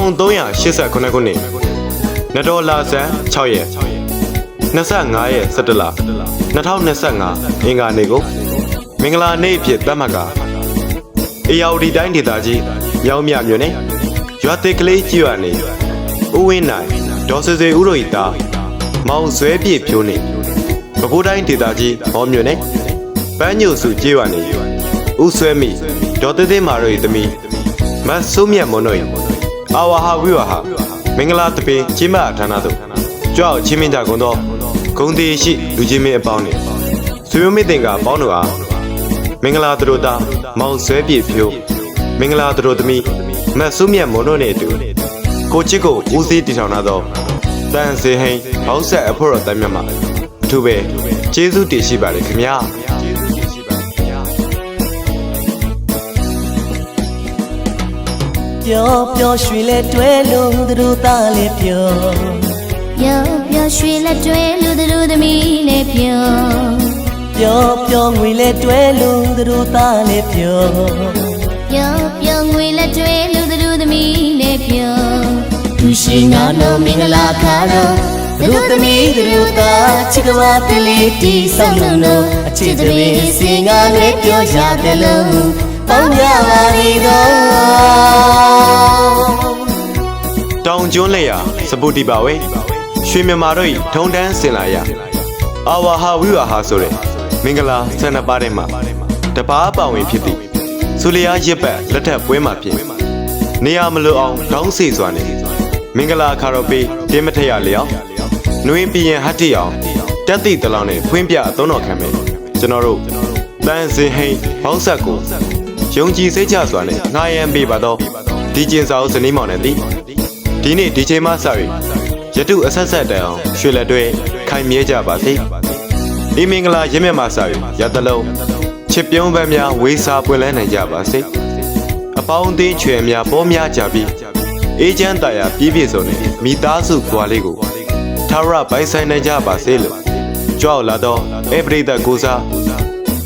1389ခုနှစ်နတော်လာဇန်6ရက်25ရက်17လ2025အင်္ဂါနေ့ကိုမင်္ဂလာနေ့အဖြစ်သတ်မှတ်ကာအေယာဝတီတိုင်းဒေသကြီးမြောင်းမြမြို့နယ်ရွာသေးကလေးကြီးရွာနေဦးဝင်းနိုင်ဒေါ်ဆွေဆွေဦးတို့ဤသားမောင်ဇွဲပြည့်ဖြိုးနေပဲခူးတိုင်းဒေသကြီးမော်မြို့နယ်ပန်းညိုစုကြီးရွာနေဦးဆွဲမိဒေါ်သေးသေးမာတို့ဤသမီးမတ်ဆိုးမြတ်မွန်တို့ဤ အာဝါဟာဝိဝါဟာမင်္ဂလာတပင်ကျင်းပဌာနသို့ကြွအောင်ချင်းမင်းကြကုန်သောဂုံတီရှိလူချင်းမင်းအပေါင်းနှင့်ဆွေမျိုးမိတ်တင်ကပေါင်းတို့အားမင်္ဂလာသူတို့သားမောင်ဆွဲပြည့်ဖြိုးမင်္ဂလာသူတို့သမီးမတ်ဆိုးမြတ်မွန်တို့နှင့်အတူကိုချစ်ကိုဦးစီးတည်ထောင်လာသောတန်စေဟိန်ဘောက်ဆက်အဖို့တော်တမ်းမြတ်မှာအထူးပဲကျေးဇူးတင်ရှိပါတယ်ခင်ဗျာ ပျော်ပျော်ရွှင်လဲတွဲလို့သူတို့သားလေးပျော်ပျော်ပျော်ရွှင်လက်တွဲလူသူတို့သမီးလေးပျော်ပျော်ပျော်ငွေလဲတွဲလို့သူတို့သားလေးပျော်ပျော်ပျော်ငွေလက်တွဲလူသူတို့သမီးလေးပျော်သူရှိငါလုံးမင်္ဂလာခါတော့သူတို့သမီးသူတို့သားချစ်ကဘာတလေးတီဆောင်လုံးလို့အချစ်တွေစင်ငါလေးပျော်ရတယ်လို့ ပေါင်းကြပါလေတော့တောင်ကျွန်းလက်ရာစပုတိပါဝဲရွှေမြမာတို့ဤထုံတန်းစင်လာရအာဝါဟာဝိဝါဟာဆိုတဲ့မင်္ဂလာဆန္ဒပါတဲ့မှာတပားပါဝင်ဖြစ်သည်ဆူလျာရစ်ပတ်လက်ထပ်ပွဲမှာဖြစ်နေရမလို့အောင်တောင်းစီစွာနဲ့မင်္ဂလာခါတော့ပေးတင်းမထက်ရလျောက်နှွေးပြရင်ဟတ်တီအောင်တက်တိတလောင်းနဲ့ဖွင့်ပြအသုံးတော်ခံမယ်ကျွန်တော်တို့တန်စင်ဟိန်ဘောက်ဆက်ကို ယုံကြည်စိတ်ချစွာနဲ့ငှားရမ်းပေးပါတော့ဒီကျင်စာအုပ်ဇနီးမောင်နဲ့သည်ဒီနေ့ဒီချိန်မှစပြီးရတုအဆက်ဆက်တန်အောင်ရွှေလက်တွဲခိုင်မြဲကြပါစေ။ဒီမင်္ဂလာရင့်မြတ်မှစပြီးရတလုံးချစ်ပြုံးပန်းများဝေးစားပွင့်လန်းနိုင်ကြပါစေ။အပေါင်းအသင်းချွေများပေါ်များကြပြီးအေးချမ်းတရားပြည့်ပြည့်စုံတဲ့မိသားစုကွာလေးကိုထာဝရပိုင်ဆိုင်နိုင်ကြပါစေလို့ကြွားလာတော့အပရိသတ်ကိုစား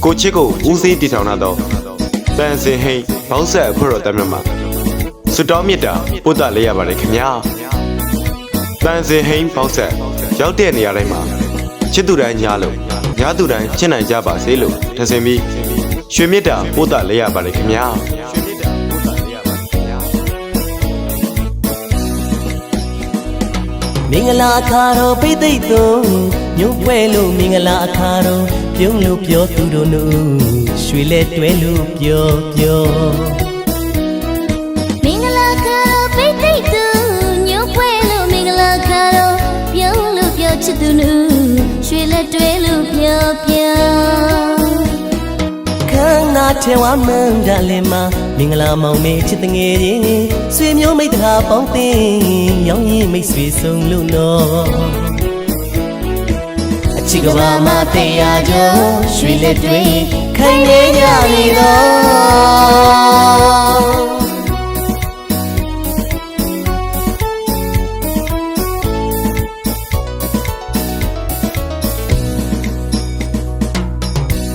ကိုချစ်ကိုဦးစီးတည်ထောင်လာတော့ တန်စင်ဟိန်ဘောက်ဆက်အဖွဲ့တော်တမ်းမြတ်မှာဆွတောင်းမြတ်တာပို့တာလေးရပါတယ်ခင်ဗျာတန်စင်ဟိန်းပေါက်ဆက်ရောက်တဲ့နေရာတိုင်းမှာချစ်သူတိုင်းညားလို့ညားသူတိုင်းချစ်နိုင်ကြပါစေလို့ထင်စင်ပြီးရွှေမြတ်တာပို့တာလေးရပါတယ်ခင်ဗျာ မင်္ဂလာအခါတော်ပိတ်သိမ့်သွန်ညို့ပွဲလို့မင်္ဂလာအခါတော်ပြုံးလို့ပြောသူတို့နုရွှေလဲတွဲလို့ပြောပြောမင်္ဂလာခါတော့ပိတ်သိမ့်သူညို့ပွဲလို့မင်္ဂလာခါတော့ပြုံးလို့ပြောချစ်သူနူရွှေလက်တွဲလို့ပြောပြောခန်းနာ ထဲဝမန်းဒါလည်းမမင်္ဂလာမောင်မေချစ်တငယ်ချင်းဆွေမျိုးမိတ်တကာပေါင်းတင်ရောင်းရင်မိတ်ဆွေဆုံးလို့နော်အချစ်ကဘာမတရားကြောရွှေလက်တွေခိုင်နေကြလေတော့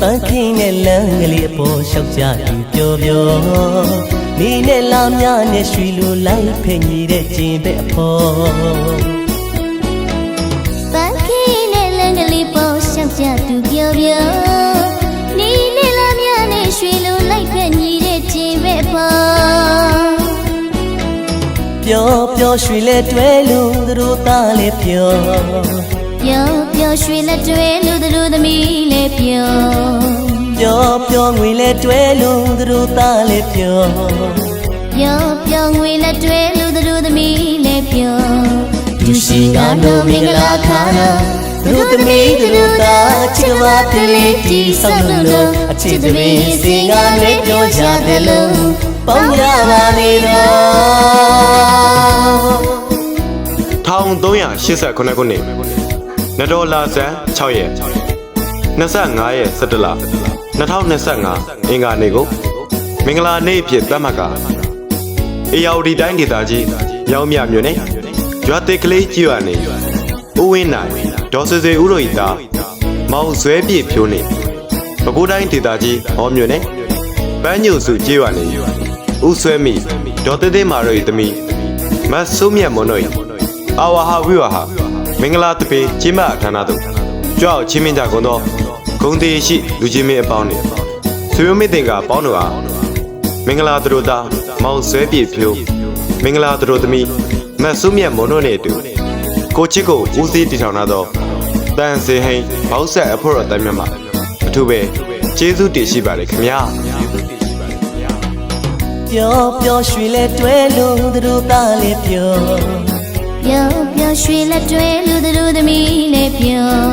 ပန်းခင်းနဲ့လမ်းကလေးအပေါ်လျှောက်ကြသူပြောပြောမိနဲ့လာမြနဲ့ရွှေလိုလိုက်ဖက်ညီတဲ့ကျင်ပဲအဖော်ပန်းခင်းနဲ့လမ်းကလေးပေါ်ရှောက်ကြသူပြောပြောနေနေလာမြနဲ့ရွှေလိုလိုက်ဖက်ညီတဲ့ခြင်းပဲပေါ်ပျော်ပျော်ရွှေလဲတွဲလို့သူတို့သားလဲပျော်ပျော် ပျော်ရွှေလက်တွဲလူသူတို့သမီးလေးပျော်ပျော်ပျော်ငွေလဲတွဲလို့သူတို့သားလဲပျော်ပျော်ပျော်ငွေလက်တွဲလူသူတို့သမီးလေးပျော်သူရှိငါတို့မင်္ဂလာခါတော့သူတို့သမီးသူတို့သားချစ်ကဘာကလေးတီဆောင်လို့အချစ်တွေစင်ကားလေးပြောကြတယ်လို့ပေါင်းကြပါလေတော့1389ခုနှစ် နတော်လာဇန်6ရက်25ရက်17လ2025အင်္ဂါနေ့ကိုမင်္ဂလာနေ့အဖြစ်သတ်မှတ်ကာအေယာဝတီတိုင်းဒေသကြီးမြောင်းမြမြို့နယ်ရွာသေးကလေးကြီးရွာနေဦးဝင်းနိုင်ဒေါ်ဆွေဆွေဦးတို့ဤသားမောင်ဇွဲပြည့်ဖြိုးနေပဲခူးတိုင်းဒေသကြီးဟောမြို့နယ်ပန်းညိုစုကြီးရွာနေဦးဆွဲမိဒေါ်သေးသေးမာတို့ဤသမီးမမတ်ဆုမြတ်မွန်တို့၏အာဝါဟဝိဝါဟ မင်္ဂလာတပေကျင်းပဌာနသို့ကြွအောင်ချင်းမင်းကြကုန်သောဂုံတေရှိလူချင်းမင်းအပေါင်းနှင့်ဆွေမျိုးမင်းတင်ကပေါင်းတို့အားမင်္ဂလာသူတို့သားမောင်ဆွဲပြေဖြိုးမင်္ဂလာသူတို့သမီးမတ်ဆုမြတ်မွန်တို့နှင့်အတူကိုချစ်ကိုဦးစီးတည်ထောင်လာသောတန်စေဟိန်ဘောက်ဆက်အဖို့တော်တိုင်းမြတ်မှာအထူးပဲကျေးဇူးတင်ရှိပါတယ်ခင်ဗျာပျော်ပျော်ရွှင်လဲတွဲလို့သူတို့သားလေးပျော် ပျော်ပျော်ရွှင်လက်တွဲလူသူတို့သမီးလေးပျော်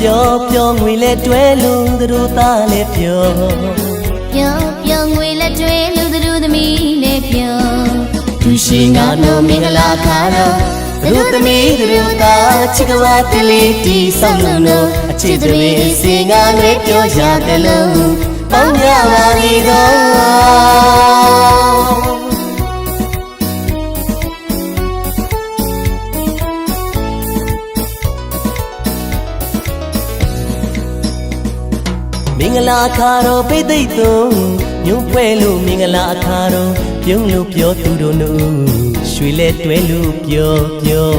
ပျော်ပျော်ငွေလဲတွဲလို့သူတို့သားလေးပျော်ပျော်ပျော်ငွေလက်တွဲလူသူတို့သမီးလေးပျော်သူရှိငါတို့မင်္ဂလာခါတော့သူတို့သမီးသူတို့သားချစ်ကဝတလေးတီဆောင်လို့လို့အချစ်တွေစင်ငါလေးပြောရတယ်လို့ပေါင်းရပါလေတော့ အခါတော်ပိသိက်သွန်ညုံပွဲလို့မင်္ဂလာအခါတော်ပြုံးလို့ပြောသူတို့နုရွှေလဲတွဲလို့ပြောပြော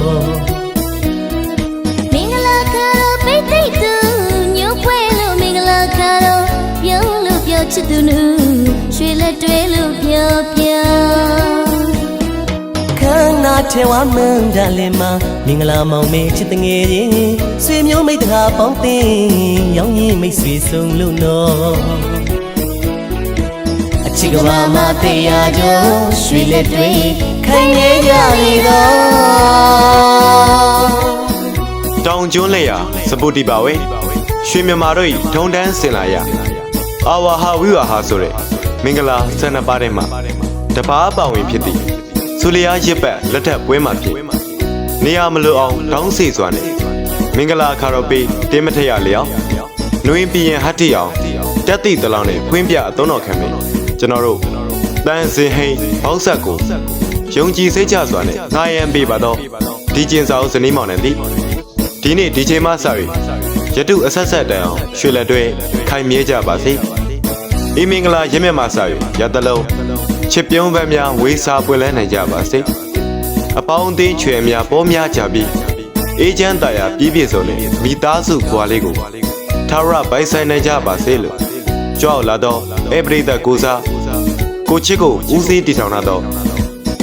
မင်္ဂလာခါတော့ပိတ်သိပ်သူညို့ပွဲလို့မင်္ဂလာခါတော့ပြုံးလို့ပြောချစ်သူနူရွှေလက်တွဲလို့ပြောပြောခ န္ဓာထဲဝမန်းကြလည်းမမင်္ဂလာမောင်မေချစ်တငယ်ချင်းဆွေမျိုးမိတ်တကာပေါင်းတင်ရောင်းရင်မိတ်ဆွေဆုံးလို့နော်အချစ်ကဘာမတရားကြောရွှေလက်တွေခိုင်နေကြလေတော့တောင်ကျွန်းလက်ရာစပုတ်တီပါဝဲရွှေမြန်မာတို့၏ထုံတန်းစင်လာရအာဝါဟာဝိဝါဟာဆိုတဲ့မင်္ဂလာဆန္ဒပါတဲ့မှာတပားပါဝင်ဖြစ်သည် ဆူလျာရစ်ပတ်လက်ထပ်ပွဲမှာဖြစ်နေရမလို့အောင်တောင်းစီစွာနဲ့မင်္ဂလာခါတော့ပေးတင်းမထက်ရလျောက်နှွေးပြရင်ဟတ်တီအောင်တက်တိတလောင်းနဲ့ဖွင့်ပြအသုံးတော်ခံမယ်ကျွန်တော်တို့တန်စင်ဟိန်ဘောက်ဆက်ကိုယုံကြည်စိတ်ချစွာနဲ့ငှားရမ်းပေးပါတော့ဒီကျင်စာအုပ်ဇနီးမောင်နဲ့သည်ဒီနေ့ဒီချိန်မှစရီရတုအဆက်ဆက်တန်အောင်ရွှေလက်တွဲခိုင်မြဲကြပါစေ။ဤမင်္ဂလာရမျက်မှစရီရတလုံး ချစ်ပြုံးပန်းများဝေးစားပွင့်လဲနိုင်ကြပါစေ။အပေါင်းအသင်းချွေများပေါ်များကြပြီးအေးချမ်းတရားပြည့်ပြည့်စုံနဲ့မိသားစုဘွားလေးကိုထာဝရပိုင်ဆိုင်နိုင်ကြပါစေလို့ကြောက်လာတော့အပရိသတ်ကိုစားကိုချစ်ကိုဦးစီးတည်ထောင်လာတော့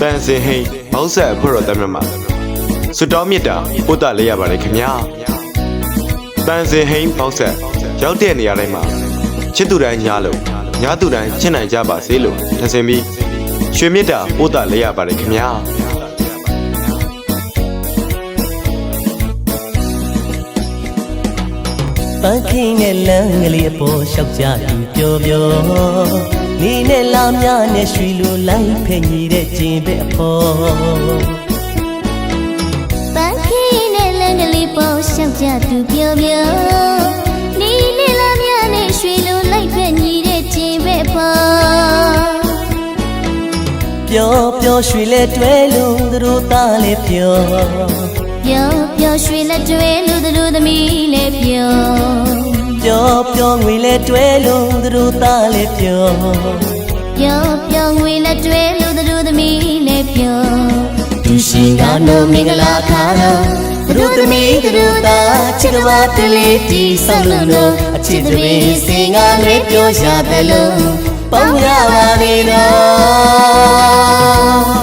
တန်စင်ဟိန်ဘောက်ဆက်အဖို့တော်တမ်းမှာစွတောင်းမြတ်တာပို့တလေးရပါတယ်ခင်ဗျာတန်စင်ဟိန်းပေါက်ဆက်ရောက်တဲ့နေရာတိုင်းမှာချစ်သူတိုင်းညားလို့ ညားသူတိုင်းချစ်နိုင်ကြပါစေလို့ထင်စင်ပြီးရွှေမြတ်တာပို့တလေးရပါတယ်ခင်ဗျာပန်းခင်းနဲ့လမ်းကလေးအပေါ်လျှောက်ကြသူပြောပြောနေနဲ့လာများနဲ့ရွှေလိုလိုက်ဖဲ့ညီတဲ့ကျင်ပဲအဖော်ပန်းခင်းနဲ့လမ်းကလေးပေါ်ရှောက်ကြသူပြောပြော ပျော်ပျော်ရွှေလဲတွဲလို့သူတို့သားလေးပြောပျော်ပျော်ရွှေလက်တွဲလူသူတို့သမီးလေးပျော်ပျော်ပျော်ငွေလဲတွဲလို့သူတို့သားလေးပြောပျော်ပျော်ငွေလက်တွဲလူသူတို့သမီးလေးပျော်သူရှိငါတို့မင်္ဂလာခါတော့သူတို့သမီးသူတို့သားချစ်ကဝတလေးတီဆောင်လို့လို့အချစ်တွေစင်ငါလေးပြောရတယ်လို့ပေါင်းရပါလေ တော့အားလုံးကိုယ်